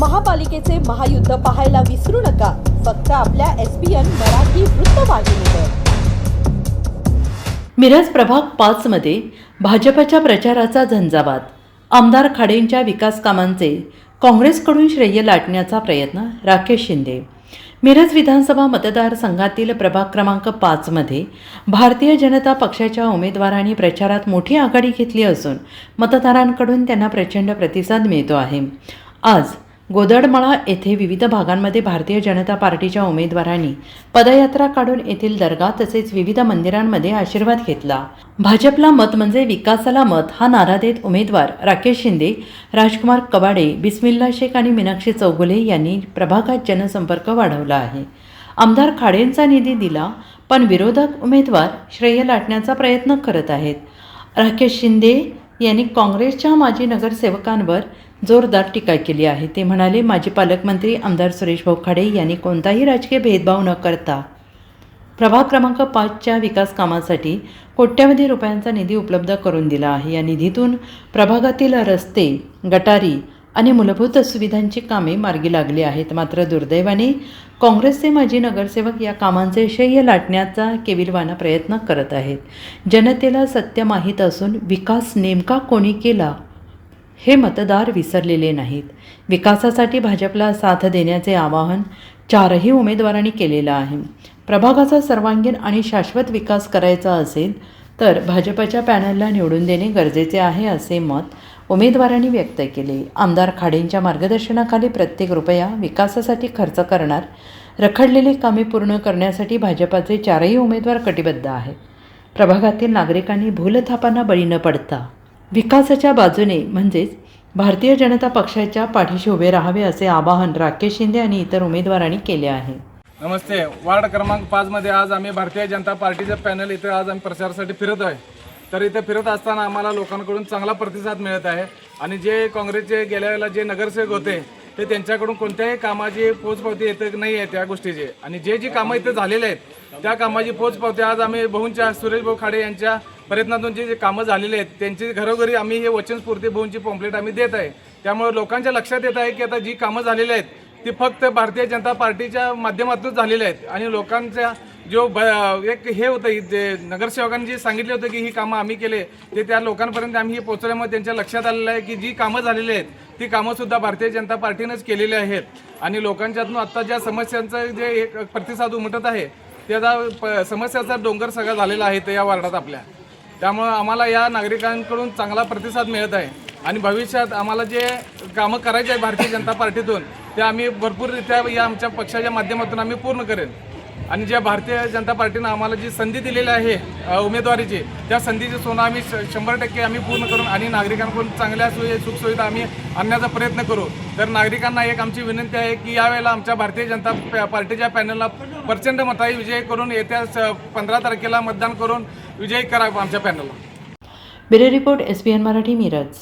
महापालिकेचे महायुद्ध पाहायला विसरू नका. फक्त आपल्या एस पी एन मराठी वृत्तवाहिनीवर मिरज प्रभाग पाचमध्ये भाजपच्या प्रचाराचा झंझावात. आमदार खाडेंच्या विकास कामांचे काँग्रेसकडून श्रेय लाटण्याचा प्रयत्न राकेश शिंदे. मिरज विधानसभा मतदारसंघातील प्रभाग क्रमांक पाचमध्ये भारतीय जनता पक्षाच्या उमेदवारांनी प्रचारात मोठी आघाडी घेतली असून मतदारांकडून त्यांना प्रचंड प्रतिसाद मिळतो आहे. आज गोदडमळा येथे विविध भागांमध्ये भारतीय जनता पार्टीच्या उमेदवारांनी पदयात्रा काढून येथील दर्गा तसेच विविध मंदिरांमध्ये आशीर्वाद घेतला. भाजपला मत म्हणजे विकासाला मत हा नारा देत उमेदवार राकेश शिंदे राजकुमार कबाडे बिस्मिल्ला शेख आणि मीनाक्षी चौगुले यांनी प्रभागात जनसंपर्क वाढवला आहे. आमदार खाडेंचा निधी दिला पण विरोधक उमेदवार श्रेय लाटण्याचा प्रयत्न करत आहेत. राकेश शिंदे यांनी काँग्रेसच्या माजी नगरसेवकांवर जोरदार टीका केली आहे. ते म्हणाले माजी पालकमंत्री आमदार सुरेश भाऊ खाडे यांनी कोणताही राजकीय भेदभाव न करता प्रभाग क्रमांक पाचच्या विकास कामासाठी कोट्यवधी रुपयांचा निधी उपलब्ध करून दिला आहे. या निधीतून प्रभागातील रस्ते गटारी आणि मूलभूत सुविधांची कामे मार्गी लागली आहेत. मात्र दुर्दैवाने काँग्रेसचे माजी नगरसेवक या कामांचे श्रेय लाटण्याचा केविलवाना प्रयत्न करत आहेत. जनतेला सत्य माहीत असून विकास नेमका कोणी केला हे मतदार विसरलेले नाहीत. विकासासाठी भाजपला साथ देण्याचे आवाहन चारही उमेदवारांनी केलेलं आहे. प्रभागाचा सर्वांगीण आणि शाश्वत विकास करायचा असेल तर भाजपच्या पॅनलला निवडून देणे गरजेचे आहे असे मत उमेदवारांनी व्यक्त केले. आमदार खाडेंच्या मार्गदर्शनाखाली प्रत्येक रुपया विकासासाठी खर्च करणार रखडलेली कामे पूर्ण करण्यासाठी भाजपाचे चारही उमेदवार कटिबद्ध आहेत. प्रभागातील नागरिकांनी भूलथापांना बळी न पडता विकासाच्या बाजूने म्हणजेच भारतीय जनता पक्षाच्या पाठीशी उभे राहावे असे आवाहन राकेश शिंदे आणि इतर उमेदवारांनी केले आहे. नमस्ते. वार्ड क्रमांक पाचमध्ये आज आम्ही भारतीय जनता पार्टीचं पॅनल इथे आज आम्ही प्रचारासाठी फिरत आहे. तर इथे फिरत असताना आम्हाला लोकांकडून चांगला प्रतिसाद मिळत आहे आणि जे काँग्रेसचे गेल्या वेळेला जे नगरसेवक होते ते त्यांच्याकडून कोणत्याही कामाची पोचपावती येत नाही आहे त्या गोष्टीची. आणि जे जी कामं इथे झालेले आहेत त्या कामाची पोचपावती आज आम्ही बहुंच्या सुरेश भाऊ खाडे यांच्या प्रयत्नातूनचे जे कामं झालेले आहेत त्यांची घरोघरी आम्ही हे वचनस्फूर्ती भवनची पॉम्प्लेट आम्ही देत आहे. त्यामुळे लोकांच्या लक्षात येत आहे की आता जी कामं झालेली आहेत ती फक्त भारतीय जनता पार्टीच्या माध्यमातूनच झालेली आहेत. आणि लोकांच्या जो ब एक हे होतं जे नगरसेवकांनी जे सांगितले होते की ही कामं आम्ही केले ते त्या लोकांपर्यंत आम्ही हे पोचवल्यामुळे त्यांच्या लक्षात आलेलं आहे की जी कामं झालेली आहेत ती कामंसुद्धा भारतीय जनता पार्टीनंच केलेली आहेत. आणि लोकांच्यातून आत्ता ज्या समस्यांचं जे एक प्रतिसाद उमटत आहे त्याचा प- समस्याचा डोंगर सगळा झालेला आहे ते या वार्डात आपल्या. त्यामुळं आम्हाला या नागरिकांकडून चांगला प्रतिसाद मिळत आहे. आणि भविष्यात आम्हाला जे कामं करायचे आहे भारतीय जनता पार्टीतून ते आम्ही भरपूररित्या या आमच्या पक्षाच्या माध्यमातून आम्ही पूर्ण करेन. आणि ज्या भारतीय जनता पार्टीनं आम्हाला जी संधी दिलेली आहे उमेदवारीची त्या संधीची सोनं आम्ही श- शंभर टक्के आम्ही पूर्ण करून आणि नागरिकांकडून चांगल्या सोयी सुखसुविधा आम्ही आणण्याचा प्रयत्न करू. तर नागरिकांना एक आमची विनंती आहे की यावेळेला आमच्या भारतीय जनता पार्टीच्या पॅनलला प्रचंड मताई विजय करून येत्या पंधरा तारखेला मतदान करून विजयी करा आमच्या पॅनलला. Bureau report S B N Marathi Miraj.